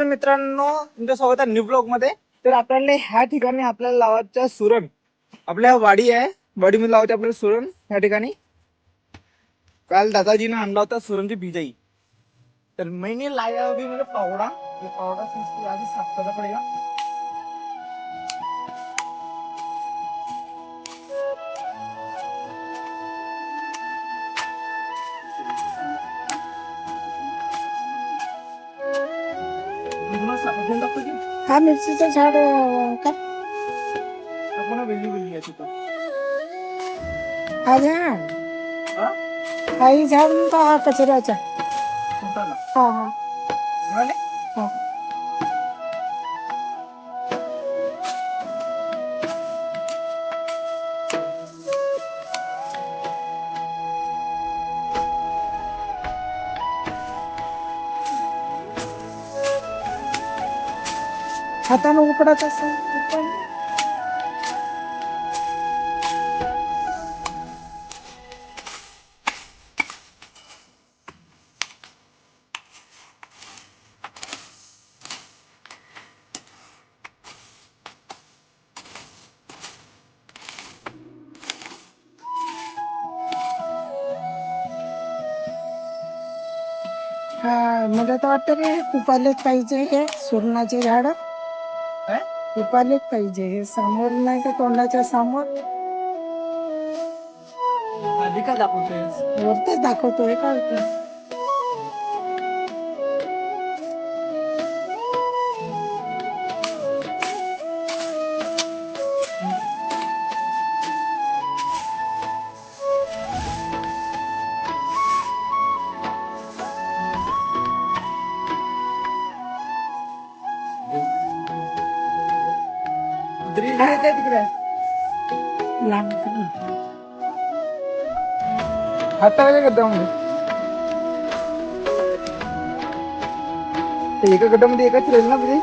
नमस्कार मित्रांनो तुमच्या स्वागत आहे न्यू ब्लॉगमध्ये तर आपल्याला ह्या ठिकाणी आपल्याला लावायचा सुरण. आपल्या वाडी आहे. वाडीमध्ये लावते आपल्याला सुरण ह्या ठिकाणी. काल दादाजीने आणला होता सुरणची बिजाई तर मैने लाया अभी म्हणजे पावडा. पावडा से साफ करना पड़ेगा टाकतो की? हा मिरचीचं झाड अं, काय आपण वेगळी वेगळी आहे तिथं हा झाड हा? काही झाड म्हणतो हा कचऱ्याचा कोणता ना? हा हा मिळाले? हातानं उकडत असं? हा मला तर वाटतं रे उपायलाच पाहिजे हे सुरणाचे झाड. काय? उपालेच पाहिजे. हे समोर नाही का तोंडाच्या समोर. दाखवतोय. वरतीच दाखवतोय का? ड्रिल आहे त्या तिकडे लांब हाताला काय करता म्हणजे ते एका गटामध्ये एकाच राहील ना म्हणजे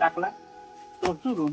टाकला तो चुरून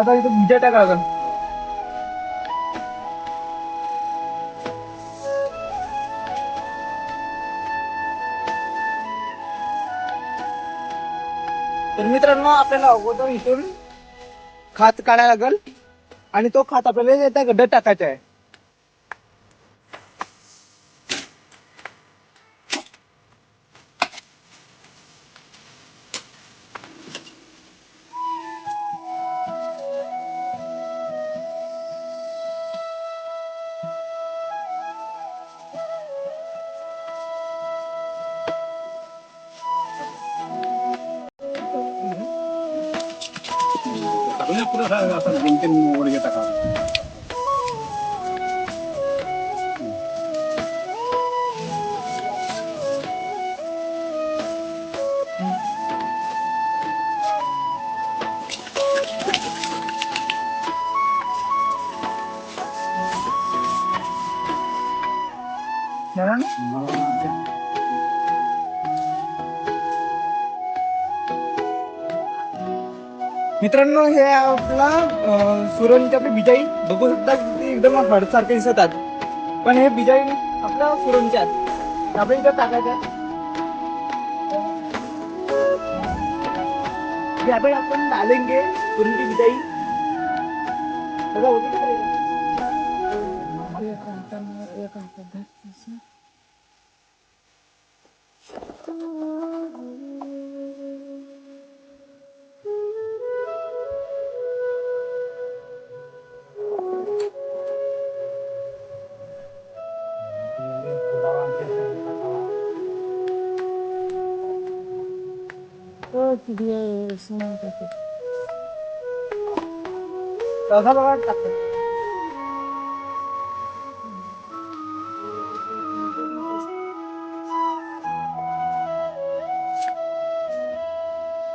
आता इथं विजय टाकायला लागेल तर मित्रांनो आपल्याला अगोदर इथून खात काढायला लागेल. आणि तो खात आपल्याला त्या गड्ड्यात टाकायचा आहे. दोन तीन वडगे टाका झालं मित्रांनो हे आपला अं, सुरणची आपली बिजाई. बघू शकता की एकदम हडसारखे दिसतात पण हे बिजाई आपल्या सुरणच्या आहेत. आपल्या इथं टाकायच्या यहाँ आपण डालेंगे तुरंत बिजाई. बघा होती एक एक हातात धरतेस. हो, किती आहे, स्मोक आहे. तसा बघा टाकतो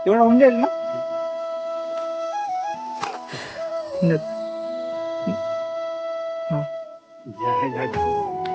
तेवढं होऊन जाईल ना होऊन जाईल. हा. आहे, आहे. कुठं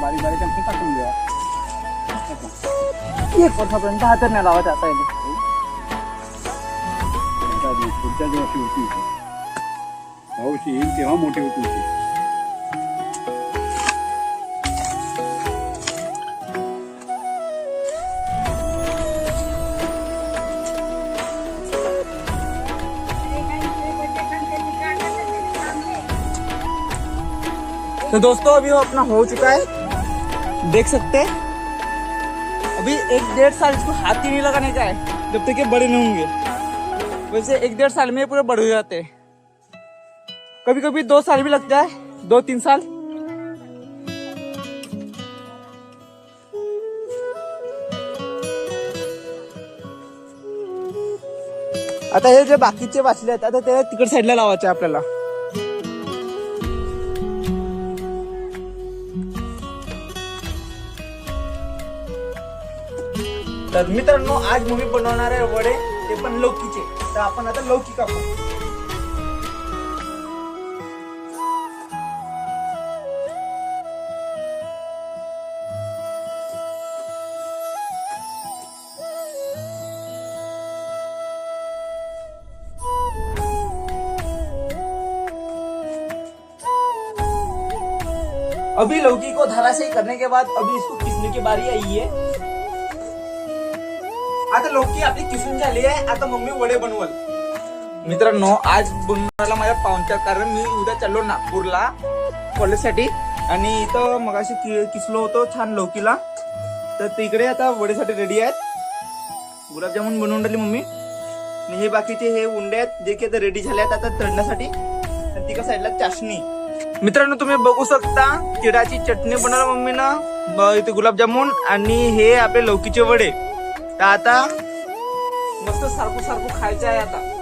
बारीक बारीक आमचे टाकून द्या. एक वर्षापर्यंत हातात नाही लावायचं आता पुढच्या जेव्हा होती पाऊस येईल तेव्हा मोठी होती. तो दोस्तों अभी वो अपना हो चुका है. देख सकते अभी एक डेढ़ साल इसको हाथ ही नहीं लगाने का है जब तक ये बड़े नहीं होंगे। वैसे एक डेढ़ साल में पूरे बड़े हो जाते हैं। कभी कभी दो साल भी लगता है दो तीन साल। आता हे जे बाकीचे वाचले आहेत आता ते तिकड साईडला लावायचे आपल्याला. तर मित्रांनो आज मूवी बनवणार आहे वडे ते पण लौकीचे. तर आपण आता लौकी कापू. अभी लौकी को धराशायी करने के बाद अभी इसको किसने की बारी आई है? आता लौकी आपली किसून झाली आहे. आता मम्मी वडे बनवल. मित्रांनो आज बनवायला माझ्या पाहुणच्या कारण मी उद्या चाललो नागपूरला कॉलेजसाठी आणि इथं मगाशी कि- किसलो होतो छान लौकीला. तर तिकडे आता वडेसाठी रेडी आहेत. गुलाबजामुन बनवून राहिली मम्मी. आणि हे बाकीचे हे उंडे आहेत जे की आता रेडी झाले आहेत आता तळण्यासाठी. आणि तिका साईडला चाशणी. मित्रांनो तुम्ही बघू शकता तिळाची चटणी बनवलं मम्मीनं. ब- इथे गुलाबजामुन आणि हे आपले लौकीचे वडे. तर आता मस्त सारखं सारखं खायचं आहे आता.